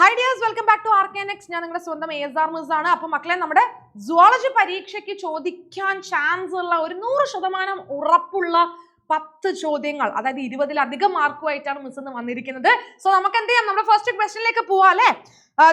Hi dears welcome back to ആർക്കാനെക്സ് ഞാൻ നിങ്ങളുടെ സ്വന്തം എസ് ആർ മിസ് ആണ്. അപ്പൊ മക്കളെ നമ്മുടെ സുവോളജി പരീക്ഷയ്ക്ക് ചോദിക്കാൻ ചാൻസ് ഉള്ള ഒരു നൂറ് ശതമാനം ഉറപ്പുള്ള പത്ത് ചോദ്യങ്ങൾ അതായത് ഇരുപതിലധികം മാർക്കുമായിട്ടാണ് മിസ് ഇന്ന് വന്നിരിക്കുന്നത്. സോ നമുക്ക് എന്ത് ചെയ്യാം നമ്മുടെ ഫസ്റ്റ് ക്വസ്റ്റിനിലേക്ക് പോവാം അല്ലേ?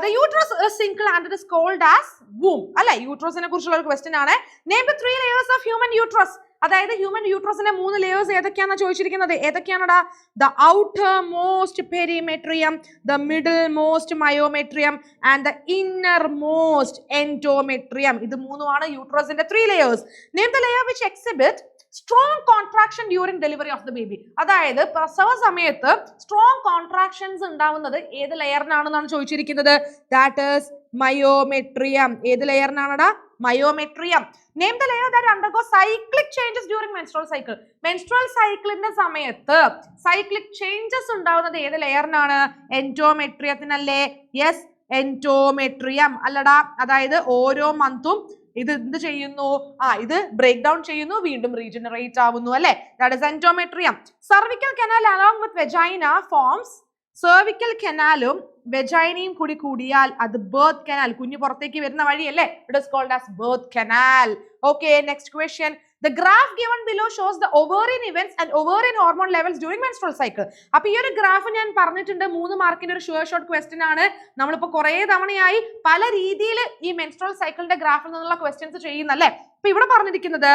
The single and it is called as womb അല്ലെ? യൂട്രസിനെ കുറിച്ചുള്ള ഒരു ക്വസ്റ്റ്യൻ ആണ്. Name the three layers of human uterus അതായത് ഹ്യൂമൻ യൂട്രസിന്റെ മൂന്ന് ലേയേഴ്സ് ഏതൊക്കെയാണെന്ന് ചോദിച്ചിരിക്കുന്നത്? ഏതൊക്കെയാണടാ? The outermost perimetrium the middle most myometrium and the innermost endometrium ഇത് മൂന്നുമാണ് യൂട്രസിന്റെ three layers name the layer which exhibit strong contraction during delivery of the baby അതായത് പ്രസവ സമയത്ത് സ്ട്രോങ് കോൺട്രാക്ഷൻസ് ഉണ്ടാവുന്നത് ഏത് ലെയറിനാണെന്നാണ് ചോദിച്ചിരിക്കുന്നത്? ദാറ്റ് ഈസ് മയോമെട്രിയം ഏത് ലെയറിനാണടാ myometrium name the layer that undergo cyclic changes during menstrual cycle menstrual സൈക്കിളിന്റെ സമയത്ത് cyclic changes ഉണ്ടാവുന്നത് ഏത് ലെയറിനാണ് എന്റോമെട്രിയത്തിനല്ലേ യെസ് എന്റോമെട്രിയം അല്ലടാ അതായത് ഓരോ മന്തും ഇത് എന്ത് ചെയ്യുന്നു? ആ ഇത് ബ്രേക്ക് ഡൗൺ ചെയ്യുന്നു വീണ്ടും റീജനറേറ്റ് ആവുന്നു അല്ലെ? That is endometrium cervical canal along with vagina forms cervical കനാലും വെജൈനയും കൂടി കൂടിയാൽ അത് ബേർത്ത് കനാൽ കുഞ്ഞു പുറത്തേക്ക് വരുന്ന വഴിയല്ലേ? It is called as birth canal okay next question the graph given below shows the ovarian events and ovarian hormone levels during menstrual cycle അപ്പൊ ഈ ഒരു ഗ്രാഫ് ഞാൻ പറഞ്ഞിട്ടുണ്ട് മൂന്ന് മാർക്കിന്റെ ഒരു ഷുവർ ഷോർട്ട് ക്വസ്റ്റ്യൻ ആണ്. നമ്മളിപ്പോ കുറെ തവണയായി പല രീതിയിൽ ഈ മെൻസ്ട്രൽ സൈക്കിളിന്റെ ഗ്രാഫിൽ നിന്നുള്ള ക്വസ്റ്റ്യൻസ് ചെയ്യുന്നല്ലേ അപ്പൊ ഇവിടെ പറഞ്ഞിരിക്കുന്നത്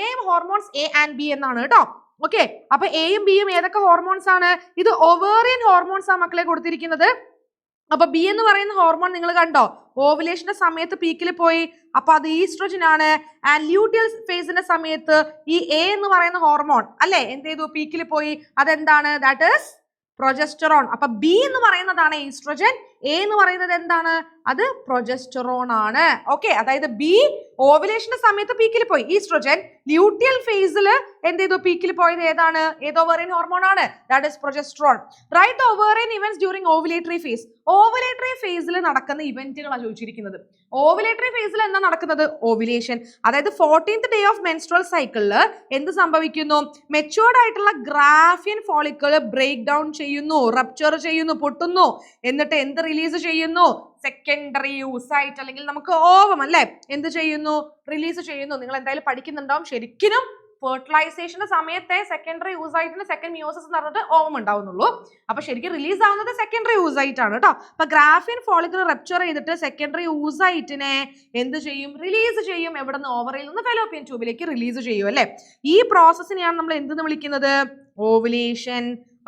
name hormones A and B എന്നാണ് കേട്ടോ. ഓക്കെ അപ്പൊ എയും ബിയും ഏതൊക്കെ ഹോർമോൺസ് ആണ്? ഇത് ഒവേറിയൻ ഹോർമോൺസ് ആ മക്കളെ കൊടുത്തിരിക്കുന്നത്. അപ്പൊ ബി എന്ന് പറയുന്ന ഹോർമോൺ നിങ്ങൾ കണ്ടോ? ഓവുലേഷന്റെ സമയത്ത് പീക്കിൽ പോയി. അപ്പൊ അത് ഈസ്ട്രോജൻ ആണ്. ആൻഡ് ല്യൂട്ടിയൽ ഫേസിന്റെ സമയത്ത് ഈ എ എന്ന് പറയുന്ന ഹോർമോൺ അല്ലെ? എന്ത് ചെയ്തു? പീക്കിൽ പോയി. അതെന്താണ്? ദാറ്റ് ഇസ് പ്രൊജസ്റ്ററോൺ അപ്പൊ ബി എന്ന് പറയുന്നതാണ് ഈസ്ട്രോജൻ എ എന്ന് പറയുന്നത് എന്താണ്? അത് പ്രൊജസ്റ്ററോൺ ആണ്. ഓക്കെ അതായത് ബി ഓവുലേഷന്റെ സമയത്ത് പീക്കിൽ പോയി. ഈസ്ട്രോജൻ ല്യൂട്ടിയൽ ഫേസിൽ എന്ത് ചെയ്തു? പീക്കിൽ പോയത് ഏതാണ്? ഏത് വേറെ ഹോർമോൺ ആണ്. That is progesterone right ovarian events during ovulatory phase ovulatory ഫേസിൽ നടക്കുന്ന ഇവന്റുകളാണ് ചോദിച്ചിരിക്കുന്നത്. ഓവുലേറ്ററി ഫേസിൽ എന്താ നടക്കുന്നത്? ഓവുലേഷൻ അതായത് ഫോർട്ടീൻത് ഡേ ഓഫ് മെൻസ്ട്രൽ സൈക്കിളിൽ എന്ത് സംഭവിക്കുന്നു? മെച്ചുവേർഡ് ആയിട്ടുള്ള ഗ്രാഫിയൻ ഫോളിക്കിൾ ബ്രേക്ക് ഡൗൺ ചെയ്യുന്നു റപ്ചർ ചെയ്യുന്നു പൊട്ടുന്നു. എന്നിട്ട് എന്ത് റിലീസ് ചെയ്യുന്നു? സെക്കൻഡറി യൂസ് ആയിട്ട് അല്ലെങ്കിൽ നമുക്ക് ഓവം അല്ലേ? എന്ത് ചെയ്യുന്നു? റിലീസ് ചെയ്യുന്നു. നിങ്ങൾ എന്തായാലും പഠിക്കുന്നുണ്ടാവും. ശരിക്കും ഫെർട്ടിലൈസേഷന്റെ സമയത്തെ സെക്കൻഡറി യൂസ് ആയിട്ട് സെക്കൻഡ് മ്യൂസസ് എന്ന് പറഞ്ഞിട്ട് ഓവം ഉണ്ടാവുന്നുള്ളൂ. അപ്പൊ ശരിക്കും റിലീസ് ആവുന്നത് സെക്കൻഡറി യൂസ് ആയിട്ടാണ് കേട്ടോ അപ്പൊ ഗ്രാഫിൻ ഫോളിക്കൽ റെപ്ചർ ചെയ്തിട്ട് സെക്കൻഡറി യൂസ് ആയിട്ടിനെ എന്ത് ചെയ്യും? റിലീസ് ചെയ്യും. എവിടെ നിന്ന് ഓവറിൽ നിന്ന് ഫെലോപ്പിയൻ ട്യൂബിലേക്ക് റിലീസ് ചെയ്യും അല്ലേ? ഈ പ്രോസസ്സിനെയാണ് നമ്മൾ എന്തെന്ന് വിളിക്കുന്നത്? ഓവുലേഷൻ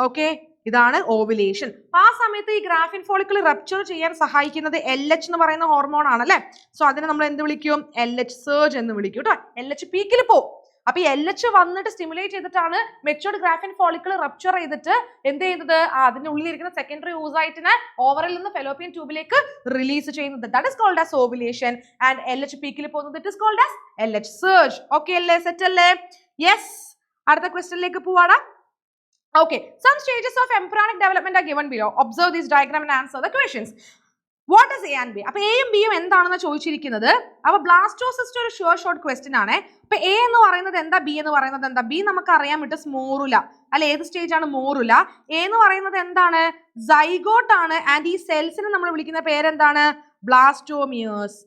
ഓക്കെ ഇതാണ് ഓവുലേഷൻ ആ സമയത്ത് ഈ ഗ്രാഫിൻ ഫോളിക്കിൾ റപ്ചർ ചെയ്യാൻ സഹായിക്കുന്നത് എൽ എച്ച് എന്ന് പറയുന്ന ഹോർമോൺ ആണ് അല്ലെ സോ അതിനെ നമ്മൾ എന്ത് വിളിക്കും? എൽ എച്ച് സേർജ് എന്ന് വിളിക്കും കേട്ടോ എൽ എച്ച് പീക്കിൽ പോകും അപ്പൊ എൽ എച്ച് വന്നിട്ട് സ്റ്റിമുലേറ്റ് ചെയ്തിട്ടാണ് മെച്ചോർഡ് ഗ്രാഫിൻ ഫോളിക്കിൾ റപ്ചർ ചെയ്തിട്ട് എന്ത് ചെയ്യുന്നത്? അതിന്റെ ഉള്ളിലിരിക്കുന്ന സെക്കൻഡറി ഊസായിട്ടിനെ ഓവറിൽ നിന്ന് ഫെലോപ്പിയൻ ട്യൂബിലേക്ക് റിലീസ് ചെയ്യുന്നത്. That is called as ovulation and L H പീക്കിൽ പോകുന്നത് it is called as L H surge okay അല്ലേ? സെറ്റ് അല്ലേ? യെസ് അടുത്ത ക്വസ്റ്റ്യനിലേക്ക് പോവാടാ. Okay, some stages of embryonic development are given below. Observe this diagram and answer the questions. What is A and B അപ്പൊ എയും ബിയും എന്താണെന്ന് ചോദിച്ചിരിക്കുന്നത്? അപ്പൊ ബ്ലാസ്റ്റോസിസ്റ്റ് ഒരു ഷുവർ ഷോർട്ട് ക്വസ്റ്റ്യൻ ആണ്. അപ്പൊ എ എന്ന് പറയുന്നത് എന്താ? ബി എന്ന് പറയുന്നത് എന്താ? ബി നമുക്ക് അറിയാൻ പറ്റും മോറുല അല്ലെ ഏത് സ്റ്റേജ് ആണ് മോറുല എ എന്ന് പറയുന്നത് എന്താണ്? സൈഗോട്ട് ആണ്. ആൻഡ് ഈ സെൽസിനെ നമ്മൾ വിളിക്കുന്ന പേരെന്താണ്? ബ്ലാസ്റ്റോമിയേഴ്സ്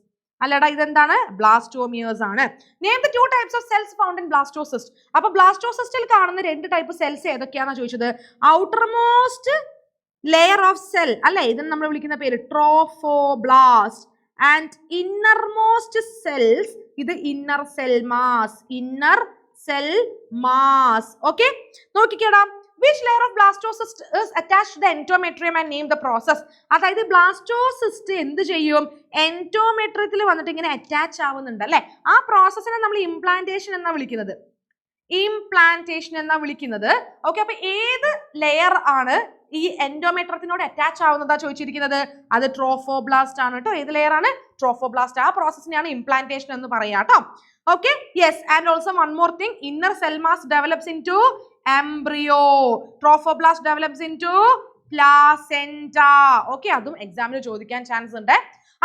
അല്ലടാ ഇതെന്താണ്? ബ്ലാസ്റ്റോമിയേഴ്സ് ആണ്. Name the two types of cells found in blastocyst അപ്പൊ ബ്ലാസ്റ്റോസിസ്റ്റിൽ കാണുന്ന രണ്ട് ടൈപ്പ് സെൽസ് ഏതൊക്കെയാണെന്ന് ചോദിച്ചത്? Outermost layer of cell അല്ലെ? ഇതിന് നമ്മൾ വിളിക്കുന്ന പേര്. Trophoblast and innermost cells ഇത് inner cell mass inner cell mass okay നോക്കിക്കേടാ. Which layer of blastocyst is attach to the endometrium and name the process അതായത് blastocyst എന്ത് ചെയ്യും? എന്റോമെട്രിയത്തിൽ വന്നിട്ട് ഇങ്ങനെ അറ്റാച്ച് ആവുന്നുണ്ട് അല്ലെ? ആ പ്രോസസ്സിനെ നമ്മൾ ഇംപ്ലാന്റേഷൻ എന്നാ വിളിക്കുന്നത്. ഇംപ്ലാന്റേഷൻ എന്നാ വിളിക്കുന്നത്. ഓക്കെ അപ്പൊ ഏത് ലെയർ ആണ് ഈ എൻഡോമെട്രത്തിനോട് അറ്റാച്ച് ആവുന്നതാ ചോദിച്ചിരിക്കുന്നത്? അത് ട്രോഫോബ്ലാസ്റ്റ് ആണ് കേട്ടോ. ഏത് ലെയർ ആണ്? ട്രോഫോബ്ലാസ്റ്റ് ആ പ്രോസസ്സിനെയാണ് ഇംപ്ലാന്റേഷൻ എന്ന് പറയാം കേട്ടോ. Okay yes and also one more thing inner cell mass develops into embryo trophoblast develops into placenta okay അതും എക്സാമിന് ചോദിക്കാൻ ചാൻസ് ഉണ്ട്.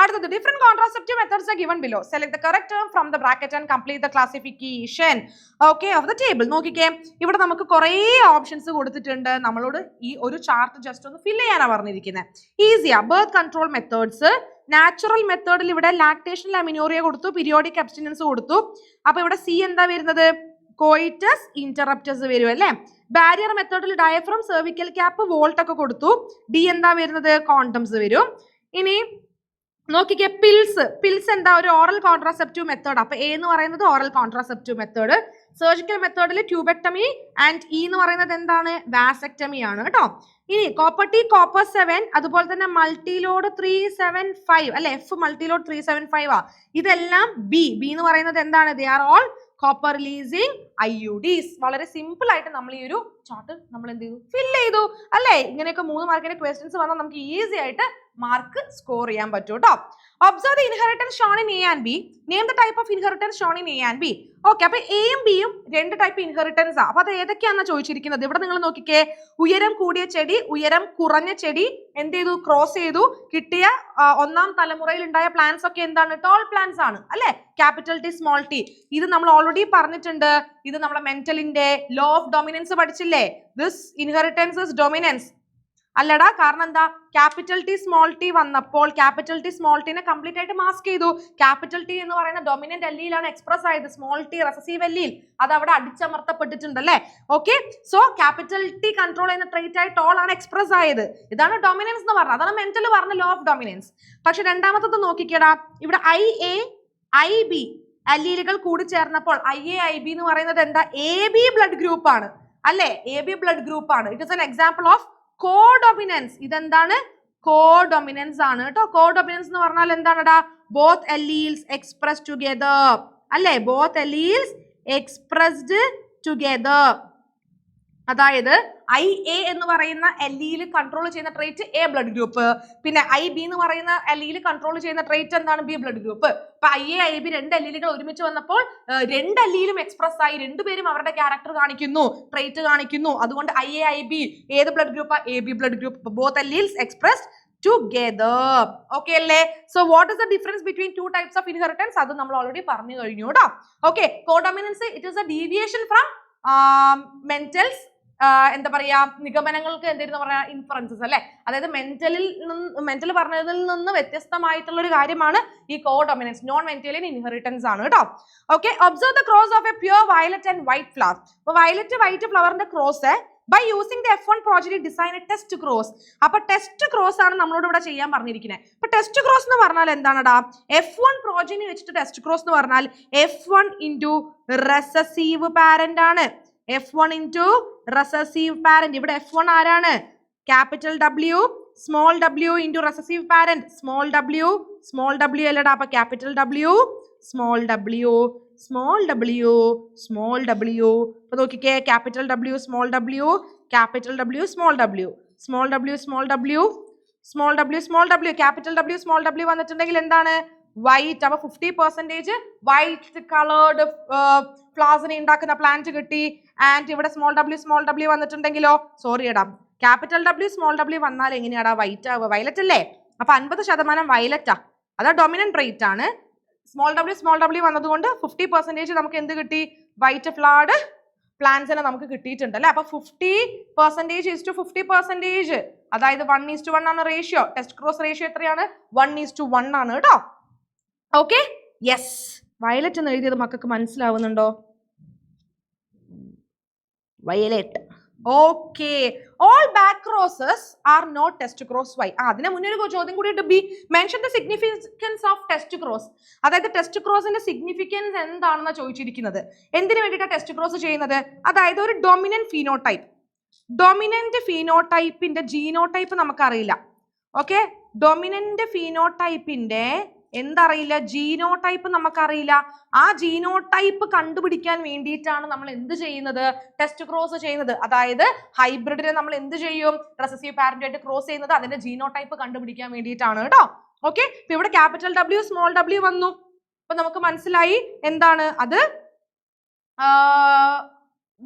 അടുത്തത് different contraceptive methods given below select the correct term from the bracket and complete the classification okay of the table നോക്കിക്കേ. ഇവിടെ നമുക്ക് കുറേ options കൊടുത്തിട്ടുണ്ട്. നമ്മളോട് ഈ ഒരു ചാർട്ട് ജസ്റ്റ് ഒന്ന് ഫിൽ ചെയ്യാനാണ് പറഞ്ഞിരിക്കുന്നത് ഈസിയാ ബർത്ത് കൺട്രോൾ മെത്തേഡ്സ് നാച്ചുറൽ മെത്തേഡിൽ ഇവിടെ ലാക്ടേഷൻ ലമിനോറിയ കൊടുത്തു പീരിയോഡിക് അബ്സ്റ്റിനൻസ് കൊടുത്തു. അപ്പൊ ഇവിടെ സി എന്താ വരുന്നത്? കോയിറ്റസ് ഇന്ററപ്റ്റസ് വരും അല്ലേ? ബാരിയർ മെത്തേഡിൽ ഡയഫ്രം സെർവിക്കൽ ക്യാപ്പ് വോൾട്ട് ഒക്കെ കൊടുത്തു. ഡി എന്താ വരുന്നത്? കോണ്ടംസ് വരും. ഇനി നോക്കിക്കേ പിൽസ് പിൽസ് എന്താ? ഒരു ഓറൽ കോൺട്രാസെപ്റ്റീവ് മെത്തേഡ് അപ്പൊ എ എന്ന് പറയുന്നത് ഓറൽ കോൺട്രാസെപ്റ്റീവ് മെത്തേഡ് സർജിക്കൽ മെത്തേഡിൽ ട്യൂബെക്ടമി ആൻഡ് ഇ എന്ന് പറയുന്നത് എന്താണ്? വാസെക്ടമി ആണ് കേട്ടോ. ഇനി കോപ്പർ ടി കോപ്പർ സെവൻ അതുപോലെ തന്നെ മൾട്ടിലോഡ് ത്രീ സെവൻ ഫൈവ് അല്ലെ? F Multiload three seven five ആ. ഇതെല്ലാം ബി ബി എന്ന് പറയുന്നത് എന്താണ്? They are all copper releasing I U വളരെ സിമ്പിൾ ആയിട്ട് നമ്മൾ ഈ ഒരു ചാർട്ട് നമ്മൾ എന്ത് ചെയ്തു? ഫിൽ ചെയ്തു. അല്ലേ? ഇങ്ങനെയൊക്കെ മൂന്ന് മാർക്കിന്റെ ക്വസ്റ്റ്യൻസ് വന്നാൽ നമുക്ക് ഈസി ആയിട്ട് മാർക്ക് സ്കോർ ചെയ്യാൻ പറ്റും കേട്ടോ observe the inheritance shown in A and B name the type of inheritance shown in A and B okay അപ്പൊ എയും ബിയും രണ്ട് ടൈപ്പ് ഇൻഹെറിറ്റൻസ് ആ. അപ്പൊ അത് ഏതൊക്കെയാണെന്ന് ചോദിച്ചിരിക്കുന്നത്? ഇവിടെ നിങ്ങൾ നോക്കിക്കേ. ഉയരം കൂടിയ ചെടി ഉയരം കുറഞ്ഞ ചെടി എന്ത് ചെയ്തു? ക്രോസ് ചെയ്തു. കിട്ടിയ ഒന്നാം തലമുറയിൽ ഉണ്ടായ പ്ലാന്റ്സ് ഒക്കെ എന്താണ്? ടോൾ പ്ലാന്റ്സ് ആണ്. അല്ലെ? ക്യാപിറ്റൽ ടി സ്മോൾ ടി ഇത് നമ്മൾ ഓൾറെഡി പറഞ്ഞിട്ടുണ്ട്. ഇത് നമ്മുടെ മെന്റലിന്റെ ലോ ഓഫ് ഡൊമിനൻസ് പഠിച്ചില്ലേ? ദിസ് ഇൻഹെറിറ്റൻസ് ഇസ് ഡൊമിനൻസ് അല്ലടാ കാരണം എന്താ? ക്യാപിറ്റൽ ടി സ്മോൾ ടി വന്നപ്പോൾ ക്യാപിറ്റൽ ടി സ്മോൾ ടീനെ കംപ്ലീറ്റ് ആയിട്ട് മാസ്ക് ചെയ്തു. ക്യാപിറ്റൽ ടി എന്ന് പറയുന്ന ഡൊമിനന്റ് എല്ലിയിലാണ് എക്സ്പ്രസ് ആയത്. സ്മോൾ ടി റെസസീവ് എല്ലിയിൽ. അത് അവിടെ അടിച്ചമർത്തപ്പെട്ടിട്ടുണ്ട് അല്ലേ okay so capital T control ചെയ്യുന്ന ട്രേറ്റ് ആയിട്ട് ഓൾ ആണ് എക്സ്പ്രസ് ആയത്. ഇതാണ് ഡൊമിനൻസ് എന്ന് പറഞ്ഞത്. അതാണ് മെന്റൽ പറഞ്ഞ ലോ ഓഫ് ഡൊമിനൻസ് പക്ഷെ രണ്ടാമത്തത് നോക്കിക്കേടാ. ഇവിടെ ഐ എ ഐ ബി അല്ലീലുകൾ കൂടി ചേർന്നപ്പോൾ ഐ എ ഐ ബി എന്ന് പറയുന്നത് എന്താ? എ ബി ബ്ലഡ് ഗ്രൂപ്പ് ആണ്. അല്ലെ? എ ബി ബ്ലഡ് ഗ്രൂപ്പ് ആണ്. It is an example of codominance ഇതെന്താണ്? കോഡൊമിനൻസ് ആണ് കേട്ടോ. കോഡൊമിനൻസ് എന്ന് പറഞ്ഞാൽ എന്താണടാ? ബോത്ത് അല്ലീൽസ് എക്സ്പ്രസ് ടുഗെദർ അല്ലെ? ബോത്ത് അല്ലീൽസ് എക്സ്പ്രസ്ഡ് ടുഗെദർ അതായത് ഐ എ എന്ന് പറയുന്ന എല്ലിയിൽ കൺട്രോൾ ചെയ്യുന്ന ട്രേറ്റ് എ ബ്ലഡ് ഗ്രൂപ്പ് പിന്നെ ഐ ബി എന്ന് പറയുന്ന എല്ലിയിൽ കൺട്രോൾ ചെയ്യുന്ന ട്രേറ്റ് എന്താണ്? ബി ബ്ലഡ് ഗ്രൂപ്പ് അപ്പൊ ഐ എ ഐ ബി രണ്ട് എല്ലിലുകൾ ഒരുമിച്ച് വന്നപ്പോൾ രണ്ട് എല്ലിയിലും എക്സ്പ്രസ് ആയി രണ്ടുപേരും അവരുടെ ക്യാരക്ടർ കാണിക്കുന്നു ട്രേറ്റ് കാണിക്കുന്നു. അതുകൊണ്ട് ഐ എ ഐ ബി ഏത് blood group A B blood group both alleles expressed together okay അല്ലേ? So what is the difference between two types of inheritance അത് നമ്മൾ ഓൾറെഡി പറഞ്ഞു കഴിഞ്ഞു കേട്ടോ okay codominance it is a deviation from Mendel's എന്താ പറയാ നിഗമനങ്ങൾക്ക് എന്തായിരുന്നു പറയാ ഇൻഫറൻസസ് അല്ലെ? അതായത് മെന്റലിൽ നിന്ന് മെന്റൽ പറഞ്ഞതിൽ നിന്ന് വ്യത്യസ്തമായിട്ടുള്ള ഒരു കാര്യമാണ് ഈ codominance non Mendelian inheritance ആണ് കേട്ടോ. Okay observe the cross of a pure violet and white flower അപ്പൊ violet white ഫ്ലവറിന്റെ cross by using the F one project design a test cross അപ്പൊ ടെസ്റ്റ് ക്രോസ് ആണ് നമ്മളോട് ഇവിടെ ചെയ്യാൻ പറഞ്ഞിരിക്കുന്നത് അപ്പൊ ടെസ്റ്റ് ക്രോസ് എന്ന് പറഞ്ഞാൽ എന്താണടാ? എഫ് വൺ പ്രോജനി വെച്ചിട്ട് ടെസ്റ്റ് ക്രോസ് എന്ന് പറഞ്ഞാൽ F one into recessive parent ആണ്. F one into recessive parent ഇവിടെ എഫ് വൺ ആരാണ് capital W small W into recessive parent small W small W അല്ലടാ അപ്പൊ capital W small W small W small W അപ്പൊ നോക്കിക്കേ capital W small W capital W small W small W small W small W small W capital W small W വന്നിട്ടുണ്ടെങ്കിൽ എന്താണ് white അപ്പൊ fifty percentage white coloured ഫ്ലവേഴ്സിനെ ഉണ്ടാക്കുന്ന plant കിട്ടി. And ഇവിടെ small W small W വന്നിട്ടുണ്ടെങ്കിലോ? Sorry എടാ. Capital W small W വന്നാൽ എങ്ങനെയാടാ വൈറ്റ് ആവുക? വയലറ്റ് അല്ലേ? അപ്പൊ അൻപത് ശതമാനം വയലറ്റാ അതാ ഡൊമിനന്റ് റേറ്റ് ആണ്. സ്മോൾ ഡബ്ല്യു സ്മോൾ ഡബ്ല്യു വന്നതുകൊണ്ട് ഫിഫ്റ്റി പെർസെന്റേജ് നമുക്ക് എന്ത് കിട്ടി? വൈറ്റ് ഫ്ലാഡ് പ്ലാന്റ്സിനെ നമുക്ക് കിട്ടിയിട്ടുണ്ട് അല്ലെ? അപ്പൊ fifty percentage is to fifty percentage അതായത് വൺ ഈസ് ടു വൺ ആണ് റേഷ്യോ ടെസ്റ്റ് ക്രോസ് റേഷ്യോ എത്രയാണ്? വൺ ഈസ് ടു വൺ ആണ് കേട്ടോ. ഓക്കെ യെസ് വയലറ്റ് എന്ന് എഴുതിയത് മക്കൾക്ക് മനസ്സിലാവുന്നുണ്ടോ? Violet okay all back crosses are not test cross why ആ അതിന് മുന്നേ ഒരു ചോദ്യം കൂടിയിട്ട് B mention the significance of test cross അതായത് ടെസ്റ്റ് ക്രോസിന്റെ സിഗ്നിഫിക്കൻസ് എന്താണെന്ന് ചോദിച്ചിരിക്കുന്നത്. എന്തിനു വേണ്ടിയിട്ടാണ് ടെസ്റ്റ് ക്രോസ് ചെയ്യുന്നത്? അതായത് ഒരു ഡൊമിനന്റ് ഫീനോടൈപ്പ് ഡൊമിനന്റ് ഫീനോടൈപ്പിന്റെ ജീനോടൈപ്പ് നമുക്കറിയില്ല. ഓക്കെ ഡൊമിനന്റ് ഫീനോടൈപ്പിന്റെ എന്തറിയില്ല? ജീനോ ടൈപ്പ് നമുക്കറിയില്ല. ആ ജീനോ ടൈപ്പ് കണ്ടുപിടിക്കാൻ വേണ്ടിയിട്ടാണ് നമ്മൾ എന്ത് ചെയ്യുന്നത്? ടെസ്റ്റ് ക്രോസ് ചെയ്യുന്നത്. അതായത് ഹൈബ്രിഡിനെ നമ്മൾ എന്ത് ചെയ്യും? റെസസീവ് പാരന്റായിട്ട് ക്രോസ് ചെയ്യുന്നത് അതിന്റെ ജീനോ ടൈപ്പ് കണ്ടുപിടിക്കാൻ വേണ്ടിയിട്ടാണ് കേട്ടോ. ഓക്കെ ഇപ്പൊ ഇവിടെ ക്യാപിറ്റൽ ഡബ്ല്യു സ്മോൾ ഡബ്ല്യു വന്നു. അപ്പൊ നമുക്ക് മനസ്സിലായി എന്താണ് അത്?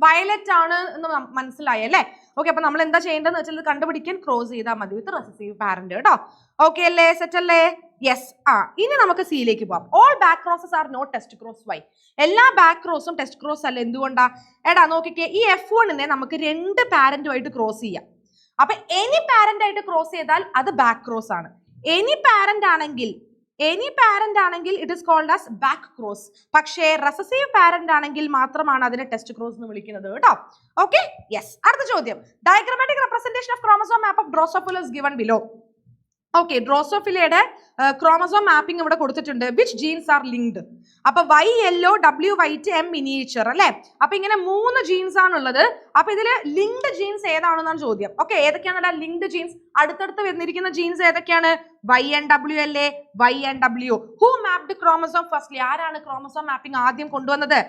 വയലറ്റ് ആണ് എന്ന് മനസ്സിലായി അല്ലേ? ഓക്കെ അപ്പൊ നമ്മൾ എന്താ ചെയ്യേണ്ടതെന്ന് വെച്ചാൽ കണ്ടുപിടിക്കാൻ ക്രോസ് ചെയ്താൽ മതി വിത്ത് റെസസീവ് പാരന്റ് കേട്ടോ ഓക്കെ അല്ലേ സെറ്റ് അല്ലേ? യെസ് ആ ഇനി നമുക്ക് സിയിലേക്ക് പോവാം. All back crosses are not test cross why എല്ലാ ബാക്ക് ക്രോസും ടെസ്റ്റ് ക്രോസ് അല്ല? എന്തുകൊണ്ടാ? എടാ നോക്കിക്കേ ഈ എഫ് വണ്ണിനെ നമുക്ക് രണ്ട് പാരന്റുമായിട്ട് ക്രോസ് ചെയ്യാം. അപ്പൊ എനി പാരന്റ് ആയിട്ട് ക്രോസ് ചെയ്താൽ അത് ബാക്ക് ക്രോസ് ആണ്. എനി പാരന്റ് ആണെങ്കിൽ എനി പാരന്റ് ആണെങ്കിൽ it is called as back cross പക്ഷേ റെസസീവ് പാരന്റ് ആണെങ്കിൽ മാത്രമാണ് അതിനെ ടെസ്റ്റ് ക്രോസ് എന്ന് വിളിക്കുന്നത് കേട്ടോ. ഓക്കെ യെസ് അടുത്ത ചോദ്യം. Diagrammatic representation of chromosome map of drosophila given below okay ഡ്രോസോഫിലയുടെ chromosome mapping ഇവിടെ കൊടുത്തിട്ടുണ്ട്. വിച്ച് ജീൻസ് ആർ ലിങ്ക്ഡ് അപ്പൊ Y yellow W white M miniature അല്ലെ? അപ്പൊ ഇങ്ങനെ മൂന്ന് ജീൻസ് ആണുള്ളത് അപ്പൊ ഇതിൽ ലിങ്ക്ഡ് ജീൻസ് ഏതാണെന്നാണ് ചോദ്യം. ഓക്കെ ഏതൊക്കെയാണ് ലിങ്ക്ഡ് ജീൻസ് അടുത്തടുത്ത് വന്നിരിക്കുന്ന ജീൻസ് ഏതൊക്കെയാണ്? Y N W L A Y N W who mapped chromosome firstly ആരാണ് ക്രോമസോം മാപ്പിംഗ് ആദ്യം കൊണ്ടുവന്നത്?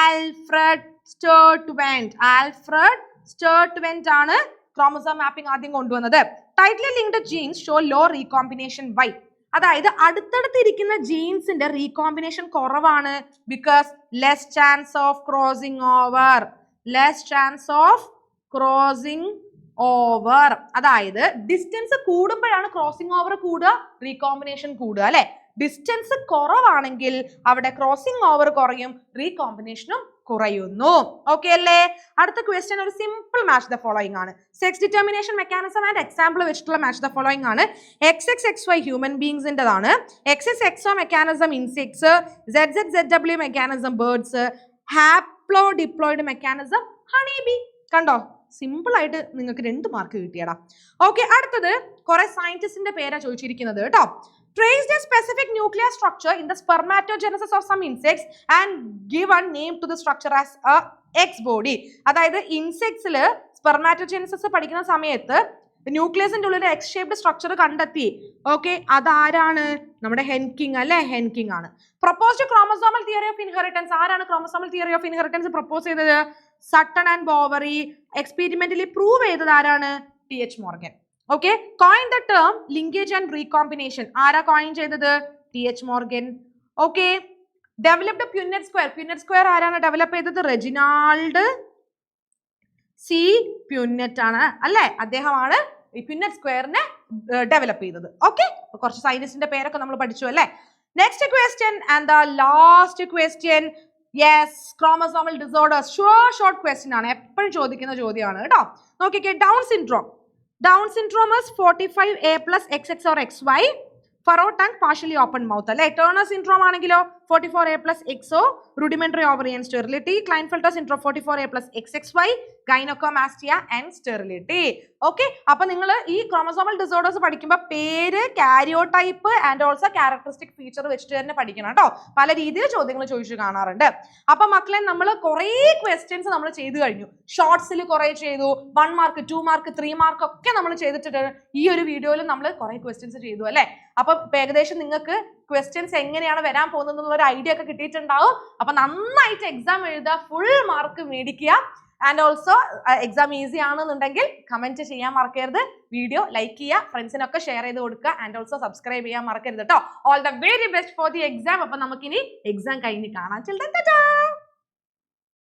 Alfred Sturtevant Alfred Sturtevant ആണ് ക്രോമസോം മാപ്പിംഗ് ആദ്യം കൊണ്ടുവന്നത്. Tightly linked genes show low recombination why അതായത് അടുത്തടുത്തിരിക്കുന്ന ജീൻസിന്റെ റീകോമ്പിനേഷൻ കുറവാണ്. Because less chance of crossing over less chance of crossing over അതായത് ഡിസ്റ്റൻസ് കൂടുമ്പോഴാണ് ക്രോസിംഗ് ഓവർ കൂടുക റീകോമ്പിനേഷൻ കൂടുക അല്ലെ? ഡിസ്റ്റൻസ് കുറവാണെങ്കിൽ അവിടെ ക്രോസിംഗ് ഓവർ കുറയും റീകോമ്പിനേഷനും കുറയുന്നു. ഓക്കെ അല്ലേ? അടുത്ത ക്വസ്റ്റ്യൻ ഒരു സിമ്പിൾ മാച്ച് ദ ഫോളോയിങ് ആണ്. Sex determination mechanism and example വെച്ചിട്ടുള്ള മാച്ച് ദ ഫോളോയിങ് ആണ്. X X X Y human ബീങ്സിന്റെതാണ് X X XO mechanism insects Z Z Z W mechanism birds haplodiploid mechanism honey bee കണ്ടോ? Simple ആയിട്ട് നിങ്ങൾക്ക് രണ്ട് mark കിട്ടിയടാ. Okay അടുത്തത് കുറെ സയന്റിസ്റ്റിന്റെ പേരാ ചോദിച്ചിരിക്കുന്നത് കേട്ടോ. Trace the specific nuclear structure in the spermatogenesis of some insects and give an name to the structure as a X body അതായത് ഇൻസെക്ട്സിൽ സ്പെർമാറ്റോജനസിസ് പഠിക്കുന്ന സമയത്ത് ന്യൂക്ലിയസിന്റെ ഉള്ളിൽ എക്സ് ഷേപ്ഡ് സ്ട്രക്ചർ കണ്ടെത്തി. ഓക്കെ അതാരാണ്? നമ്മുടെ ഹെൻകിങ് അല്ലെ? ഹെൻകിങ് ആണ്. Proposed chromosomal theory of inheritance ആരാണ് chromosomal theory of inheritance propose ചെയ്തത്? Sutton and Boveri experimentally prove ചെയ്തത് ആരാണ്? T H Morgan okay coin the term linkage and recombination ആരാ കോയിൻ ചെയ്തത്? T H Morgan okay developed Punnett square Punnett square ആരാണ് develop ചെയ്തത്? Reginald C Punnett ആണ് അല്ലേ? അദ്ദേഹമാണ് ഈ പ്യുന്നറ്റ് സ്ക്വയറിനെ ഡെവലപ്പ് ചെയ്തത്. ഓക്കെ കുറച്ച് സൈനസിന്റെ പേരൊക്കെ നമ്മൾ പഠിച്ചു അല്ലേ? Next question and the last question yes chromosomal disorders sure short question ആണ്. എപ്പോഴും ചോദിക്കുന്ന ചോദ്യമാണ് കേട്ടോ? നോക്കിക്കേ Down syndrome Down syndromes forty five A plus X X or X Y furrow tongue partially open mouth അല്ലെ? ടേണർ സിൻഡ്രോം ആണെങ്കിലോ? Forty A plus XO, rudimentary ovarian sterility, Klinefelter A plus XXY, gynaecomastia and sterility okay അപ്പൊ നിങ്ങൾ ഈ chromosomal disorders പഠിക്കുമ്പോൾ പേര് karyotype and also characteristic feature വെച്ചിട്ട് തന്നെ പഠിക്കണം കേട്ടോ. പല രീതിയിൽ ചോദ്യങ്ങൾ ചോദിച്ചു കാണാറുണ്ട്. അപ്പൊ മക്കളെ നമ്മൾ കുറേ ക്വസ്റ്റ്യൻസ് നമ്മൾ ചെയ്തു കഴിഞ്ഞു. ഷോർട്സിൽ കുറേ ചെയ്തു one mark two mark three mark ഒക്കെ നമ്മൾ ചെയ്തിട്ടുണ്ട് ഈ ഒരു വീഡിയോയിൽ നമ്മൾ കുറേ ക്വസ്റ്റ്യൻസ് ചെയ്തു അല്ലേ? അപ്പൊ ഏകദേശം നിങ്ങൾക്ക് ക്വസ്റ്റ്യൻസ് എങ്ങനെയാണ് വരാൻ പോകുന്നത് എന്നുള്ള ഒരു ഐഡിയ ഒക്കെ കിട്ടിയിട്ടുണ്ടാവും. അപ്പൊ നന്നായിട്ട് എക്സാം എഴുതുക ഫുൾ മാർക്ക് മേടിക്കുക. ആൻഡ് ഓൾസോ എക്സാം ഈസി ആണെന്നുണ്ടെങ്കിൽ കമന്റ് ചെയ്യാൻ മറക്കരുത്. വീഡിയോ ലൈക്ക് ചെയ്യുക ഫ്രണ്ട്സിനൊക്കെ ഷെയർ ചെയ്ത് കൊടുക്കുക. ആൻഡ് ഓൾസോ സബ്സ്ക്രൈബ് ചെയ്യാൻ മറക്കരുത് കേട്ടോ all the very best for the exam അപ്പൊ നമുക്കിനി എക്സാം കഴിഞ്ഞ് കാണാം. ചിൽഡ്രൻ